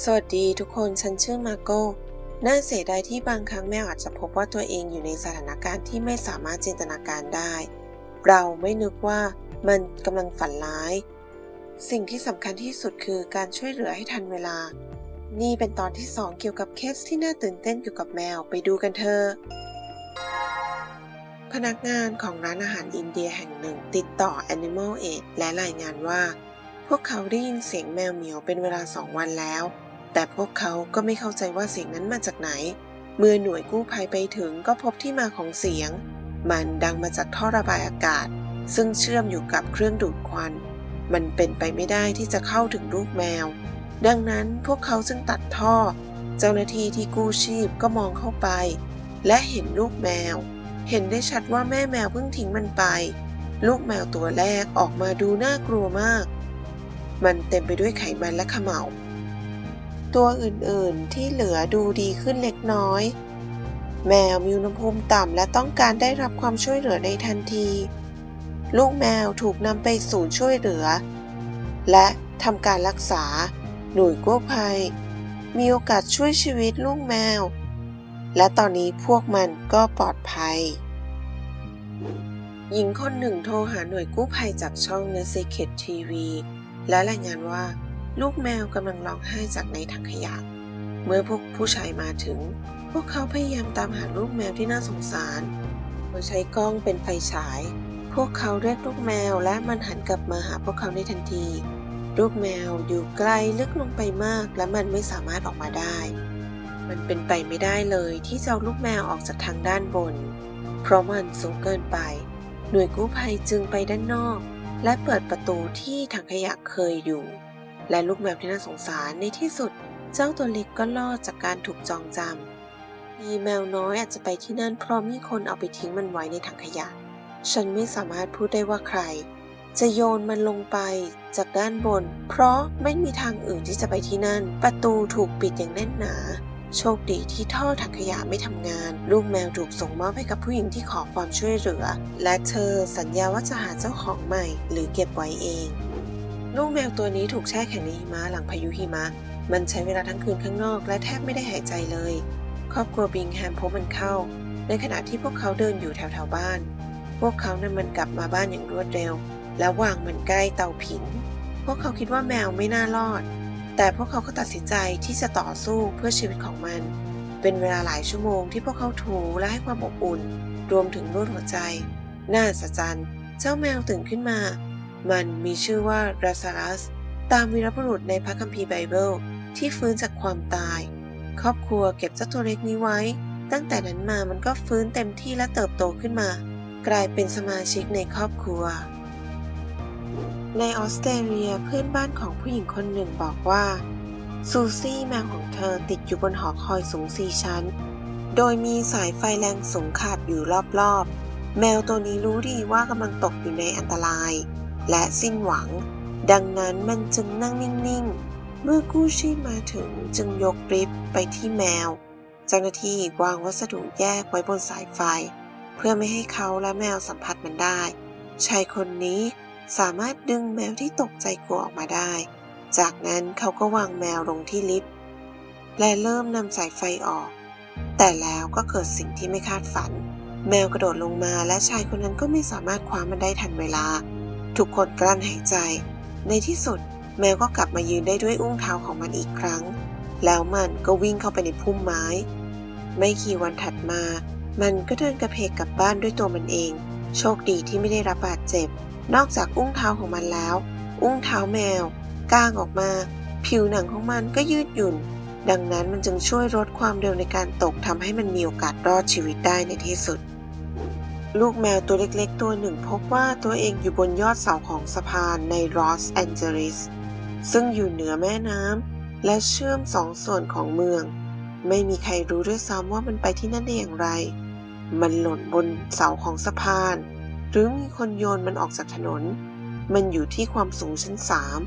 สวัสดีทุกคน ฉันชื่อมาโก้น่าเสียดายที่บางครั้งแมวอาจจะพบว่าตัวเองอยู่ในสถานการณ์ที่ไม่สามารถจินตนาการได้ เราไม่นึกว่ามันกำลังฝันร้าย สิ่งที่สำคัญที่สุดคือการช่วยเหลือให้ทันเวลา นี่เป็นตอนที่ 2 เกี่ยวกับเคสที่น่าตื่นเต้นเกี่ยวกับแมวไปดูกันเถอะพนักงานของร้านอาหารอินเดียแห่งหนึ่ง ติดต่อ Animal Aid และรายงานว่า วกเขาได้ยินเสียงแมวเหมียวเป็นเวลาสองวันแล้ว แต่พวกเขาก็ไม่เข้าใจว่าเสียงนั้นมาจากไหน เมื่อหน่วยกู้ภัยไปถึงก็พบที่มาของเสียง มันดังมาจากท่อระบายอากาศ ซึ่งเชื่อมอยู่กับเครื่องดูดควัน มันเป็นไปไม่ได้ที่จะเข้าถึงลูกแมว ดังนั้นพวกเขาจึงตัดท่อ เจ้าหน้าที่ที่กู้ชีพก็มองเข้าไป และเห็นลูกแมว เห็นได้ชัดว่าแม่แมวเพิ่งทิ้งมันไป ลูกแมวตัวแรกออกมาดูน่ากลัวมาก มันเต็มไปด้วยไขมันและขมเหลาตัวอื่นๆที่เหลือดูดีขึ้นเล็กน้อย แมวมีอุณหภูมิต่ำและต้องการได้รับความช่วยเหลือในทันที ลูกแมวถูกนำไปศูนย์ช่วยเหลือ และทำการรักษา หน่วยกู้ภัย มีโอกาสช่วยชีวิตลูกแมว และตอนนี้พวกมันก็ปลอดภัย หญิงคนหนึ่งโทรหาหน่วยกู้ภัยจากช่อง n e s i k e t TV และรายงานว่าลูกแมวกำลังร้องไห้จากในถังขยะ เมื่อพวกผู้ชายมาถึง พวกเขาพยายามตามหาลูกแมวที่น่าสงสารโดยใช้กล้องเป็นไฟฉาย พวกเขาเรียกลูกแมวและมันหันกลับมาหาพวกเขาในทันที ลูกแมวอยู่ไกลลึกลงไปมาก และมันไม่สามารถออกมาได้ มันเป็นไปไม่ได้เลยที่จะเอาลูกแมวออกจากทางด้านบน เพราะมันสูงเกินไป หน่วยกู้ภัยจึงไปด้านนอก และเปิดประตูที่ถังขยะเคยอยู่ และลูกแมวที่น่าสงสารในที่สุด เจ้าตัวเล็กก็รอดจากการถูกจองจำมีแมวน้อยอาจจะไปที่นั่นเพราะมีคนเอาไปทิ้งมันไว้ในถังขยะ ฉันไม่สามารถพูดได้ว่าใคร จะโยนมันลงไปจากด้านบน เพราะไม่มีทางอื่นที่จะไปที่นั่น ประตูถูกปิดอย่างแน่นหนา โชคดีที่ท่อถังขยะไม่ทำงาน ลูกแมวถูกส่งมอบให้กับผู้หญิงที่ขอความช่วยเหลือ และเธอสัญญาว่าจะหาเจ้าของใหม่ หรือเก็บไว้เอง ลูกแมวตัวนี้ถูกแช่แข็งในหิมะหลังพายุหิมะ มันใช้เวลาทั้งคืนข้างนอก และแทบไม่ได้หายใจเลย ครอบครัวบิงแฮมพบมันเข้า ในขณะที่พวกเขาเดินอยู่แถวๆบ้าน พวกเขานั้นมันกลับมาบ้านอย่างรวดเร็ว และวางมันใกล้เตาผิง พวกเขาคิดว่าแมวไม่น่ารอด แต่พวกเขาก็ตัดสินใจที่จะต่อสู้เพื่อชีวิตของมัน เป็นเวลาหลายชั่วโมงที่พวกเขาถูและให้ความอบอุ่น รวมถึงนวดหัวใจ น่าสะใจเจ้าแมวตื่นขึ้นมา มันมีชื่อว่าราซารัส ตามวีรบุรุษในพระคัมภีร์ไบเบิลที่ฟื้นจากความตาย ครอบครัวเก็บเจ้าตัวเล็กนี้ไว้ ตั้งแต่นั้นมามันก็ฟื้นเต็มที่และเติบโตขึ้นมา กลายเป็นสมาชิกในครอบครัว ในออสเตรเลียเพื่อนบ้านของผู้หญิงคนหนึ่งบอกว่า ซูซี่แมวของเธอติดอยู่บนหอคอยสูงสี่ชั้น โดยมีสายไฟแรงสูงขาดอยู่รอบๆ แมวตัวนี้รู้ดีว่ากำลังตกอยู่ในอันตราย และสิ้นหวัง ดังนั้นมันจึงนั่งนิ่งๆ เมื่อกู้ชีพมาถึงจึงยกริบไปที่แมว เจ้าหน้าที่วางวัสดุแยกไว้บนสายไฟ เพื่อไม่ให้เขาและแมวสัมผัสมันได้ชายคนนี้ สามารถดึงแมวที่ตกใจกลัวออกมาได้ จากนั้นเขาก็วางแมวลงที่ลิฟต์ และเริ่มนำสายไฟออก แต่แล้วก็เกิดสิ่งที่ไม่คาดฝัน แมวกระโดดลงมาและชายคนนั้นก็ไม่สามารถคว้ามันได้ทันเวลา ทุกคนกลั้นหายใจ ในที่สุดแมวก็กลับมายืนได้ด้วยอุ้งเท้าของมันอีกครั้ง แล้วมันก็วิ่งเข้าไปในพุ่มไม้ ไม่กี่วันถัดมา มันก็เดินกระเพกกลับบ้านด้วยตัวมันเอง โชคดีที่ไม่ได้รับบาดเจ็บ นอกจากอุ้งเท้าของมันแล้ว อุ้งเท้าแมวก้างออกมา ผิวหนังของมันก็ยืดหยุ่น ดังนั้นมันจึงช่วยลดความเร็วในการตกทำให้มันมีโอกาสรอดชีวิตได้ในที่สุด ลูกแมวตัวเล็กๆ ตัวหนึ่งพบว่าตัวเองอยู่บนยอดเสาของสะพานในลอสแอนเจลิสซึ่งอยู่เหนือแม่น้ำและเชื่อมสองส่วนของเมือง ไม่มีใครรู้ด้วยซ้ำว่ามันไปที่นั่นได้อย่างไร มันหล่นบนเสาของสะพาน หรือมีคนโยนมันออกจากถนน มันอยู่ที่ความสูงชั้นสาม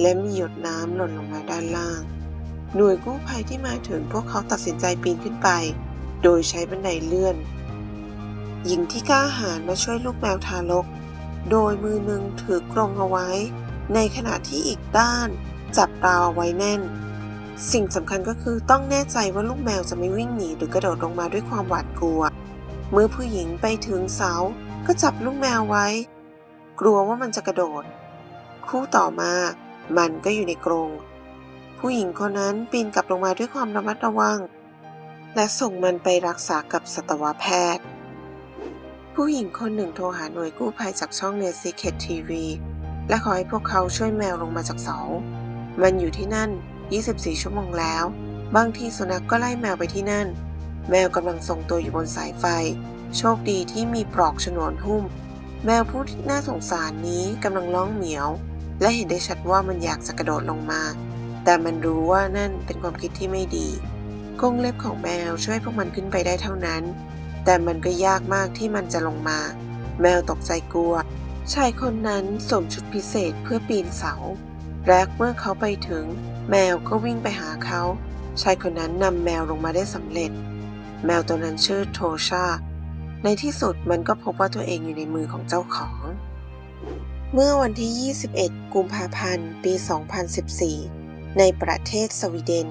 และมีหยดน้ำหล่นลงมาด้านล่าง หน่วยกู้ภัยที่มาถึงพวกเขาตัดสินใจปีนขึ้นไป โดยใช้บันไดเลื่อน หญิงที่กล้าหาญมาช่วยลูกแมวทารก โดยมือหนึ่งถือกรงเอาไว้ ในขณะที่อีกด้าน จับราวเอาไว้แน่น สิ่งสำคัญก็คือต้องแน่ใจว่าลูกแมวจะไม่วิ่งหนีหรือกระโดดลงมาด้วยความหวาดกลัว เมื่อผู้หญิงไปถึงเสา ก็จับลูกแมวไว้ กลัวว่ามันจะกระโดด คู่ต่อมามันก็อยู่ในกรงผู้หญิงคนนั้นปีนกลับลงมาด้วยความระมัดระวัง และส่งมันไปรักษากับสัตวแพทย์ ผู้หญิงคนหนึ่งโทรหาหน่วยกู้ภัยจากช่องเนซีเคททีวีและขอให้พวกเขาช่วยแมวลงมาจากเสา มันอยู่ที่นั่น 24 ชั่วโมงแล้ว บางทีสุนัขกก็ไล่แมวไปที่นั่น แมวกำลังทรงตัวอยู่บนสายไฟ โชคดีที่มีปลอกฉนวนหุ้ม แมวผู้ที่น่าสงสารนี้กำลังร้องเหมียว และเห็นได้ชัดว่ามันอยากจะกระโดดลงมา แต่มันรู้ว่านั่นเป็นความคิดที่ไม่ดีกรงเล็บของแมวช่วยพวกมันขึ้นไปได้เท่านั้น แต่มันก็ยากมากที่มันจะลงมา แมวตกใจกลัว ชายคนนั้นสวมชุดพิเศษเพื่อปีนเสา และเมื่อเขาไปถึง แมวก็วิ่งไปหาเขา ชายคนนั้นนำแมวลงมาได้สำเร็จ แมวตัวนั้นชื่อโทชา ในที่สุดมันก็พบว่าตัวเองอยู่ในมือของเจ้าของ เมื่อวันที่ 21 กุมภาพันธ์ ปี 2014 ในประเทศสวีเดน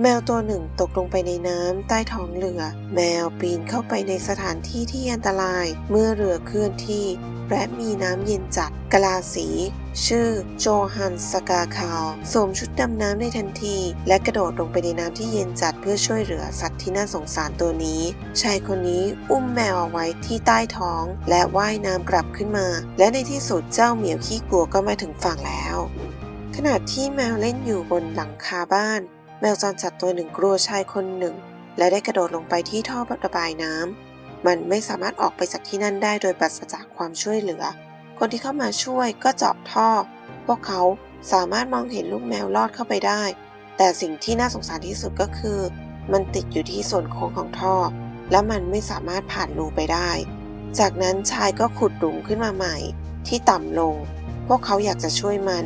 แมวตัวหนึ่งตกลงไปในน้ำใต้ท้องเรือ แมวปีนเข้าไปในสถานที่ที่อันตราย เมื่อเรือเคลื่อนที่ และมีน้ำเย็นจัดกลาสี ชื่อโจฮันสกาคาวสวมชุดดำน้ำในทันที และกระโดดลงไปในน้ำที่เย็นจัดเพื่อช่วยเหลือสัตว์ที่น่าสงสารตัวนี้ ชายคนนี้อุ้มแมวเอาไว้ที่ใต้ท้อง และว่ายน้ำกลับขึ้นมา และในที่สุดเจ้าเหมียวขี้กลัวก็มาถึงฝั่งแล้ว ขณะที่แมวเล่นอยู่บนหลังคาบ้าน แมวจรจัดตัวหนึ่งกลัวชายคนหนึ่ง และได้กระโดดลงไปที่ท่อระบายน้ำมันไม่สามารถออกไปจากที่นั่นได้โดยปราศจากความช่วยเหลือ คนที่เข้ามาช่วยก็เจาะท่อ พวกเขาสามารถมองเห็นลูกแมวลอดเข้าไปได้ แต่สิ่งที่น่าสงสารที่สุดก็คือ มันติดอยู่ที่ส่วนโค้งของท่อ และมันไม่สามารถผ่านรูไปได้ จากนั้นชายก็ขุดหลุมขึ้นมาใหม่ ที่ต่ำลง พวกเขาอยากจะช่วยมัน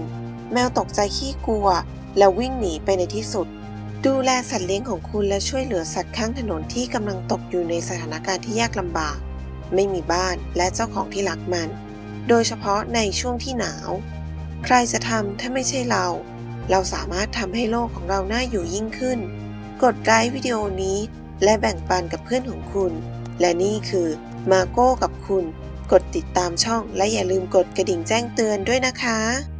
แมวตกใจขี้กลัว แล้ววิ่งหนีไปในที่สุด ดูแลสัตว์เลี้ยงของคุณและช่วยเหลือสัตว์ข้างถนนที่กำลังตกอยู่ในสถานการณ์ที่ยากลำบาก ไม่มีบ้านและเจ้าของที่รักมัน โดยเฉพาะในช่วงที่หนาว ใครจะทำถ้าไม่ใช่เรา เราสามารถทำให้โลกของเราน่าอยู่ยิ่งขึ้น กดไลค์วิดีโอนี้ และแบ่งปันกับเพื่อนของคุณ และนี่คือมาโก้กับคุณ กดติดตามช่องและอย่าลืมกดกระดิ่งแจ้งเตือนด้วยนะคะ